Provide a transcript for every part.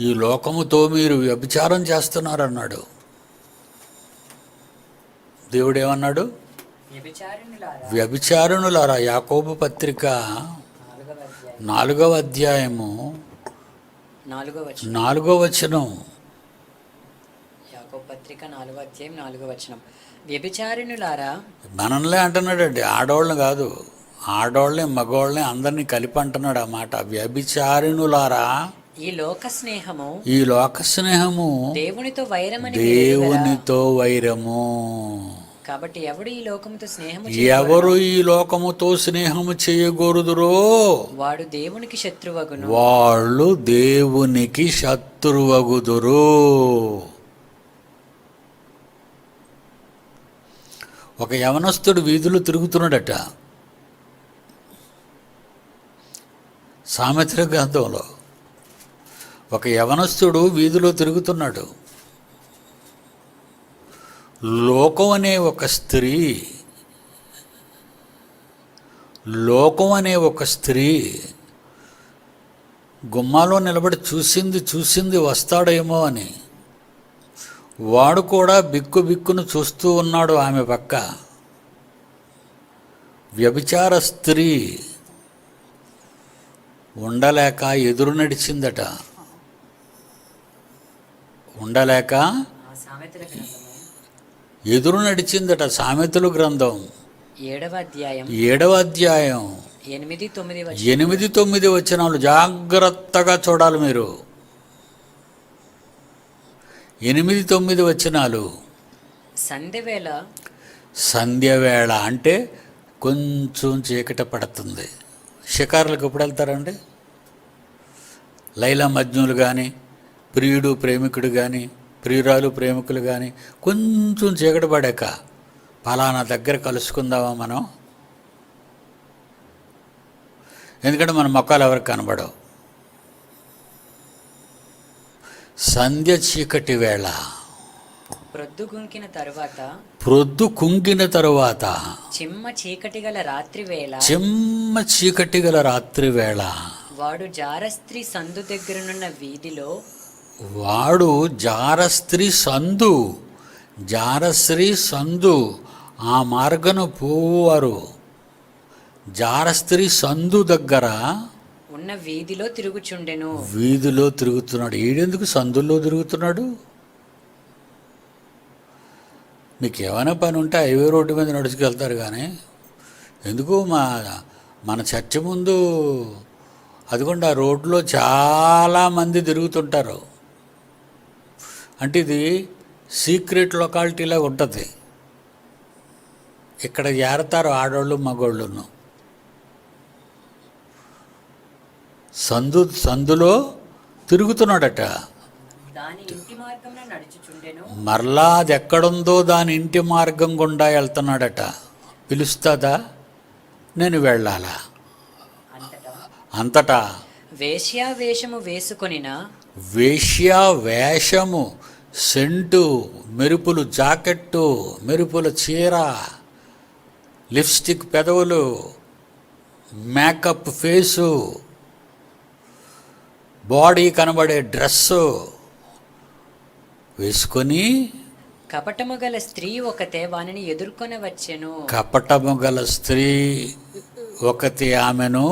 ఈ లోకముతో మీరు వ్యభిచారం చేస్తున్నారన్నాడు. దేవుడు ఏమన్నాడు వ్యభిచారిణులారా. యాకోబు పత్రిక నాలుగవ అధ్యాయం నాలుగవ అధ్యాయము నాలుగవ వచనం. పత్రిక నాలుగో అధ్యాయం నాలుగో వచనం. వ్యభిచారిణులారా. మనల్నే అంటున్నాడండి. ఆడవాళ్ళని కాదు. ఆడవాళ్ళని మగవాళ్ళని అందరినీ కలిపి అంటున్నాడు ఆ మాట. వ్యభిచారిణులారా. ఈ లోక స్నేహము ఈ లోక స్నేహము దేవునితో వైరమని ఎరుగరా? దేవునితో వైరము. కాబట్టి ఎవడు ఈ లోకముతో స్నేహము ఎవరు ఈ లోకముతో స్నేహము చేయకూడదురో వాడు దేవునికి శత్రువగును. వాళ్ళు దేవునికి శత్రువగుదురు. ఒక యవనస్తుడు వీధులు తిరుగుతున్నాడట. సామెత్ర గ్రంథంలో. ఒక యవనస్తుడు వీధిలో తిరుగుతున్నాడు. లోకం అనే ఒక స్త్రీ లోకం అనే ఒక స్త్రీ గుమ్మాలో నిలబడి చూసింది చూసింది వస్తాడేమో అని. వాడు కూడా బిక్కు బిక్కును చూస్తూ ఉన్నాడు ఆమె పక్క. వ్యభిచార స్త్రీ ఉండలేక ఎదురు నడిచిందట. ఉండలేక ఎదురు నడిచిందట సామెతలు గ్రంథం. ఏడవ అధ్యాయం. ఏడవ అధ్యాయం. ఎనిమిది తొమ్మిది ఎనిమిది తొమ్మిది వచనాలు. జాగ్రత్తగా చూడాలి మీరు. ఎనిమిది తొమ్మిది వచనాలు. సంధ్య వేళ. సంధ్య వేళ అంటే కొంచెం చీకట పడుతుంది. షికారులకు ఎప్పుడు వెళ్తారండి? లైలా మజ్నులు కానీ ప్రియుడు ప్రేమికుడు కానీ ప్రియురాలు ప్రేమికులు కానీ కొంచెం చీకటి పడాక పలానా దగ్గర కలుసుకుందామా మనం? ఎందుకంటే మన మొక్కలు ఎవరికి కనబడవు. సంధ్య చీకటి వేళ. ప్రొద్దు గుంకిన తరువాత ప్రొద్దు కుంగిన తరువాత. చిమ్మ చీకటి గల రాత్రి వేళ. చిమ్మ చీకటి గల రాత్రి వేళ. వాడు జారస్త్రీ సందు దగ్గరనున్న వీధిలో వాడు జారస్త్రీ సందు జారస్త్రీ సందు ఆ మార్గను పోవారు జారస్త్రీ సందు దగ్గర ఉన్న వీధిలో తిరుగుచుండెను. వీధిలో తిరుగుతున్నాడు. ఈడెందుకు సందుల్లో తిరుగుతున్నాడు? మీకు ఏమైనా పని ఉంటే హైవే రోడ్డు మీద నడుచుకెళ్తారు కానీ ఎందుకు మా మన చర్చి ముందు అదిగోండి ఆ రోడ్లో చాలామంది తిరుగుతుంటారు. అంటే ఇది సీక్రెట్ లొకాలిటీలా ఉంటుంది. ఇక్కడ ఏరతారు ఆడవాళ్ళు మగవాళ్ళును సందు సందులో తిరుగుతున్నాడట. మరలా అది ఎక్కడుందో దాని ఇంటి మార్గం గుండా వెళ్తున్నాడట పిలుస్తుందా? నేను వెళ్ళాలా? అంతటా? అంతటా. వేశ్యావేషము వేసుకొనిన? వేశ్య వేషము సెంటు మెరుపులు జాకెట్టు మెరుపుల చీర లిప్స్టిక్ పెదవులు మేకప్ ఫేసు బాడీ కనబడే డ్రెస్సు వేసుకొని కపటము గల స్త్రీ ఒకతే వానిని ఎదుర్కొని వచ్చెను కపటము గల స్త్రీ ఒకటి ఆమెను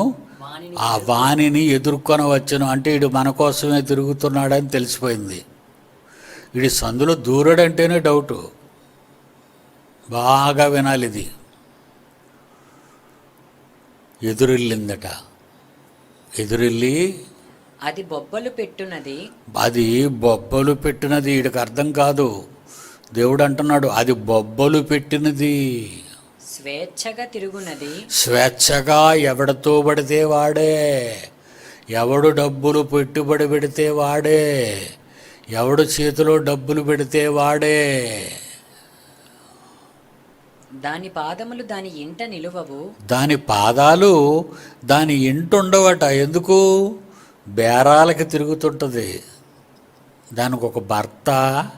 ఆ వాణిని ఎదుర్కొని వచ్చను అంటే ఇడు మన కోసమే తిరుగుతున్నాడని తెలిసిపోయింది. ఇడి సందులో దూరడంటేనే డౌటు. బాగా వినాలి ఇది ఎదురెళ్ళిందట. ఎదురెళ్ళి అది బొబ్బలు పెట్టునది. అది బొబ్బలు పెట్టినది. వీడికి అర్థం కాదు. దేవుడు అంటున్నాడు అది బొబ్బలు పెట్టినది. స్వేచ్ఛగా తిరుగునది. స్వేచ్ఛగా ఎవడితో పడితే వాడే. ఎవడు డబ్బులు పెట్టుబడి పెడితే వాడే. ఎవడు చేతిలో డబ్బులు పెడితే వాడే. దాని పాదములు దాని ఇంట నిలువవు. దాని పాదాలు దాని ఇంటుండవట. ఎందుకు? బేరాలకి తిరుగుతుంటుంది. దానికి ఒక భర్త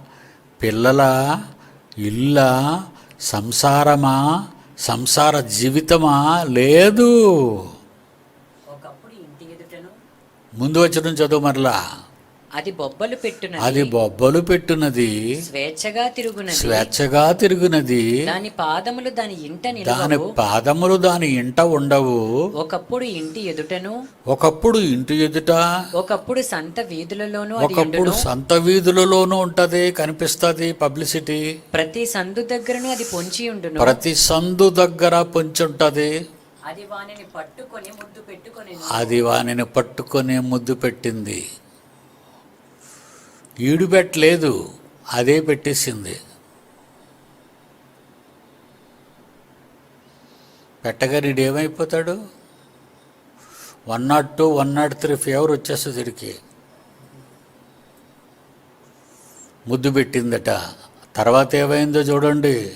పిల్లల ఇల్ల సంసారమా సంసార జీవితమా? లేదు. ఇంటి ముందు వచ్చిన చదువు మరలా. అది బొబ్బలు పెట్టునది. అది బొబ్బలు పెట్టునది. స్వేచ్ఛగా తిరుగునది. స్వేచ్ఛగా తిరుగునది. దాని పాదములు దాని ఇంట దాని పాదములు దాని ఇంట ఉండవు. ఒకప్పుడు ఇంటి ఎదుటను. ఒకప్పుడు ఇంటి ఎదుట. ఒకప్పుడు సంత వీధులలోనూ ఒకప్పుడు సంత వీధులలోనూ ఉంటది కనిపిస్తది పబ్లిసిటీ. ప్రతి సందు దగ్గరను అది పొంచి ఉండును. ప్రతి సందు దగ్గర పొంచుంటది అది వానిని పట్టుకొని ముద్దు పెట్టుకొని అది వానిని పట్టుకొని ముద్దు పెట్టింది. ఈడుపెట్టలేదు అదే పెట్టేసింది. పెట్టగా నీడు ఏమైపోతాడు? One nought two one nought three fever వచ్చేస్తుంది ఇడికి ముద్దు పెట్టిందట. తర్వాత ఏమైందో చూడండి.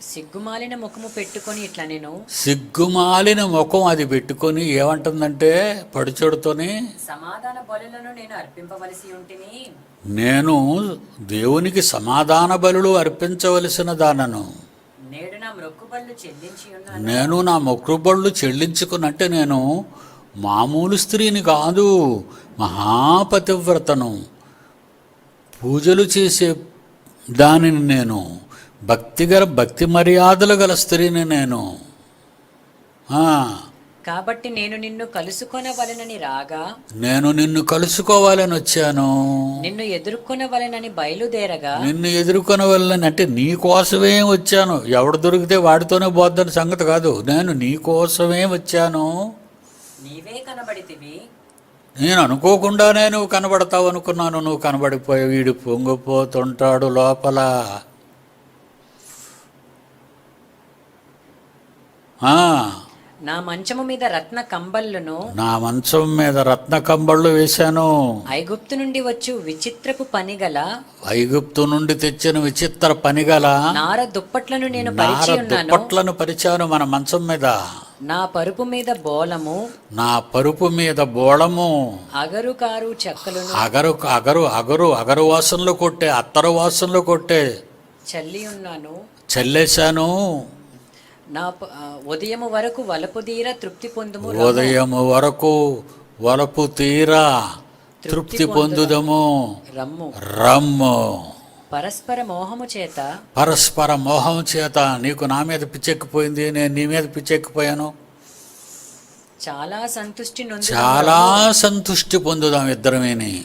సిగ్గుమాలిన ముఖము పెట్టుకొని ఇట్లా నేను సిగ్గుమాలిన ముఖం అది పెట్టుకొని ఏమంటుందంటే పడుచోడుతోని సమాధాన బలులను నేను అర్పింపవలసి ఉంటిని. నేను దేవునికి సమాధాన బలులు అర్పించవలసిన దానను. నేడు నా మ్రొక్కుబళ్ళు చెల్లించి ఉన్నాను. నేను నా మొక్కుబళ్ళు చెల్లించుకున్నట్టే నేను మామూలు స్త్రీని కాదు మహాపతివ్రతను. పూజలు చేసే దానిని నేను భక్తిగల భక్తి మర్యాదలు గల స్త్రీని నేను. కాబట్టి నేను నిన్ను కలుసుకొనవలెనని రాగా? నేను నిన్ను కలుసుకోవాలని వచ్చాను. నిన్ను ఎదుర్కొనవలెనని బయలుదేరగా? నిన్ను ఎదుర్కొన వెళ్ళని అంటే నీ కోసమే వచ్చాను. ఎవడు దొరికితే వాడితోనే పోద్దని సంగతి కాదు. నేను నీ కోసమే వచ్చాను. నీవే కనబడితివి? నేను అనుకోకుండానే నువ్వు కనబడతావు అనుకున్నాను. నువ్వు కనబడిపోయి వీడు పొంగిపోతుంటాడు లోపల. నా మంచము మీద రత్న కంబళ్ళను నా మంచం మీద రత్న కంబళ్ళు వేశాను. ఐగుప్తు నుండి వచ్చు విచిత్రపు పనిగల ఐగుప్తు నుండి తెచ్చిన విచిత్ర పనిగల నార దుప్పట్లను నేను నార దుప్పట్లను పరిచాను మన మంచం మీద. నా పరుపు మీద బోలము నా పరుపు మీద బోళము అగరు కారు చెక్కలను అగరు అగరు అగరు అగరు వాసనలు కొట్టే అత్తరు వాసనలు కొట్టే చల్లి ఉన్నాను. చల్లేశాను. నా ఉదయము వరకు వలపు తీర తృప్తి పొందుము ఉదయం వరకు వలపు తీరా తృప్తి పొందుదము రమ్ము. రమ్ము. పరస్పర మోహము చేత. పరస్పర మోహం చేత నీకు నా మీద పిచ్చెక్కిపోయింది నేను నీ మీద పిచ్చెక్కిపోయాను. చాలా సంతుష్టి చాలా సంతుష్టి పొందుదాం ఇద్దరమేని.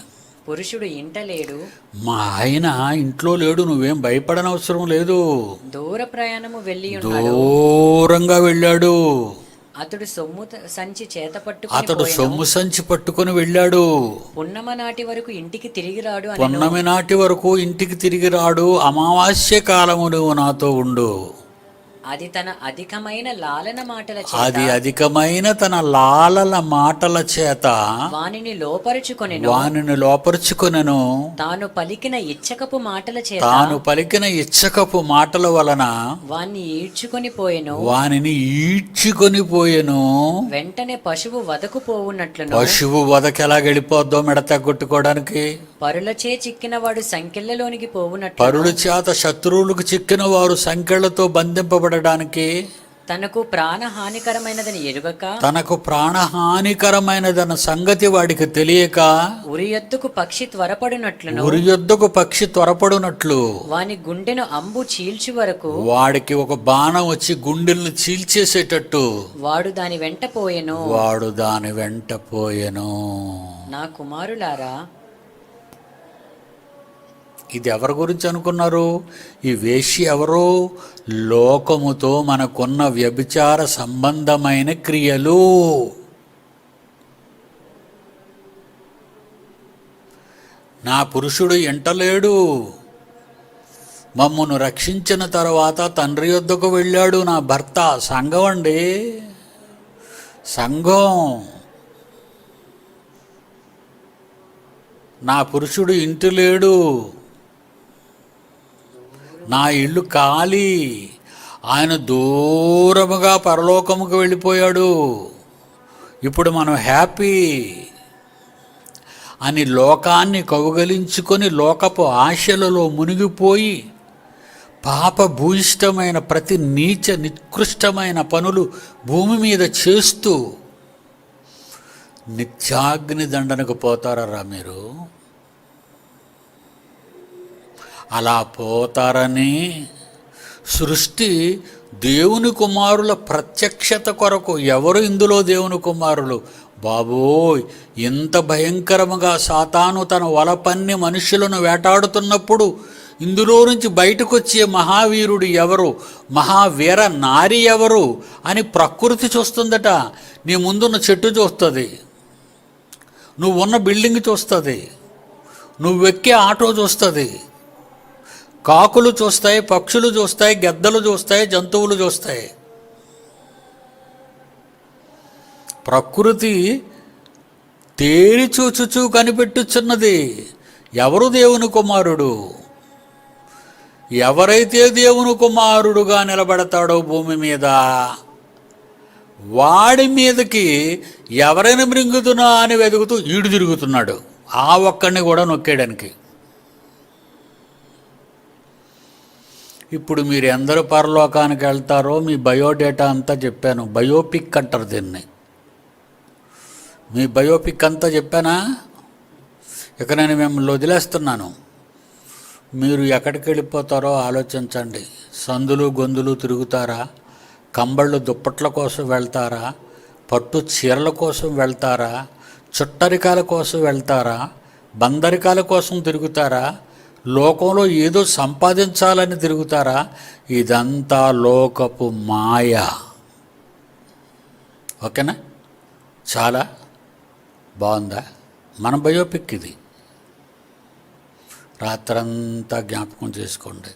పురుషుడు ఇంట లేడు మా ఆయన ఇంట్లో లేడు నువ్వేం భయపడనవసరం లేదు. దూర ప్రయాణము వెళ్ళి ఉన్నాడు. దూరంగా వెళ్ళాడు. అతడు సొమ్ము సంచి చేత పట్టుకుని అతడు. సొమ్ము సంచి పట్టుకొని వెళ్ళాడు. పున్నమ నాటి వరకు ఇంటికి తిరిగి రాడు పొన్నమి నాటి వరకు ఇంటికి తిరిగి రాడు. అమావాస్య కాలము నువ్వు నాతో ఉండు. అది తన అధికమైన లాలన మాటల చేత అది అధికమైన తన లాలల మాటల చేత వానిని లోపరుచుకొనెను. వానిని లోపరుచుకొనెను. తాను పలికిన ఇచ్చకపు మాటల చేత తాను పలికిన ఇచ్చకపు మాటల వలన వాణ్ణి ఈడ్చుకొని పోయెను. వానిని ఈడ్చుకొని పోయెను. వెంటనే పశువు వదకు పోవునట్లును. పశువు వదకెలా గడిపోద్దో మెడత కొట్టుకోవడానికి పరులచే చిక్కిన వాడు సంఖ్యలలోనికి పోవునట్లు పరుల చేత శత్రువులకు చిక్కిన వారు సంఖ్యలతో బంధింపబడడానికి తనకు ప్రాణ హానికరమైనదని ఎరుగక తనకు ప్రాణహానికరమైనదన్న సంగతి వాడికి తెలియక ఉరి ఎద్దుకు పక్షి త్వరపడినట్లును. ఉరి యొద్దకు పక్షి త్వరపడునట్లు వాని గుండెను అంబు చీల్చు వరకు వాడికి ఒక బాణం వచ్చి గుండెల్ని చీల్చేసేటట్టు వాడు దాని వెంట పోయెను. వాడు దాని వెంట పోయెను. నా కుమారులారా ఇది ఎవరి గురించి అనుకున్నారు? ఈ వేషి ఎవరు? లోకముతో మనకున్న వ్యభిచార సంబంధమైన క్రియలు. నా పురుషుడు ఎంటలేడు. మమ్మను రక్షించిన తర్వాత తండ్రి యొద్దకు వెళ్ళాడు నా భర్త. సంఘం అండి. సంఘం. నా పురుషుడు ఇంటి లేడు. నా ఇల్లు ఖాళీ. ఆయన దూరముగా పరలోకముకు వెళ్ళిపోయాడు. ఇప్పుడు మనం హ్యాపీ. అని లోకాన్ని కౌగలించుకొని లోకపు ఆశలలో మునిగిపోయి పాప భూయిష్టమైన ప్రతి నీచ నికృష్టమైన పనులు భూమి మీద చేస్తూ నిత్యాగ్ని దండనకు పోతారా మీరు? అలా పోతారని సృష్టి దేవుని కుమారుల ప్రత్యక్షత కొరకు ఎవరు ఇందులో దేవుని కుమారులు? బాబోయ్ ఇంత భయంకరముగా సాతాను తన వలపన్ని మనుషులను వేటాడుతున్నప్పుడు ఇందులో నుంచి బయటకు వచ్చే మహావీరుడు ఎవరు? మహావీర నారి ఎవరు? అని ప్రకృతి చూస్తుందట. నీ ముందున్న చెట్టు చూస్తుంది. నువ్వు ఉన్న బిల్డింగ్ చూస్తుంది. నువ్వు ఎక్కే ఆటో చూస్తుంది. కాకులు చూస్తాయి పక్షులు చూస్తాయి గెద్దలు చూస్తాయి జంతువులు చూస్తాయి. ప్రకృతి తేరి చూచుచూ కనిపెట్టుచున్నది. ఎవరు దేవుని కుమారుడు? ఎవరైతే దేవుని కుమారుడుగా నిలబడతాడో భూమి మీద? వాడి మీదకి ఎవరైనా మృంగుతున్నా అని వెతుకుతూ ఈడు తిరుగుతున్నాడు. ఆ ఒక్కడిని కూడా నొక్కేయడానికి. ఇప్పుడు మీరు ఎందరు పరలోకానికి వెళ్తారో మీ బయోడేటా అంతా చెప్పాను. బయోపిక్ అంటారు దీన్ని. మీ బయోపిక్ అంతా చెప్పానా? ఇక నేను మిమ్మల్ని వదిలేస్తున్నాను. మీరు ఎక్కడికి వెళ్ళిపోతారో ఆలోచించండి. సందులు గొంతులు తిరుగుతారా? కంబళ్ళు దుప్పట్ల కోసం వెళ్తారా? పట్టు చీరల కోసం వెళ్తారా? చుట్టరికాల కోసం వెళ్తారా? బందరికాల కోసం తిరుగుతారా? లోకంలో ఏదో సంపాదించాలని తిరుగుతారా? ఇదంతా లోకపు మాయ. ఓకేనా? చాలా బాగుందా? మన బయోపిక్ ఇది. రాత్రంతా జ్ఞాపకం చేసుకోండి.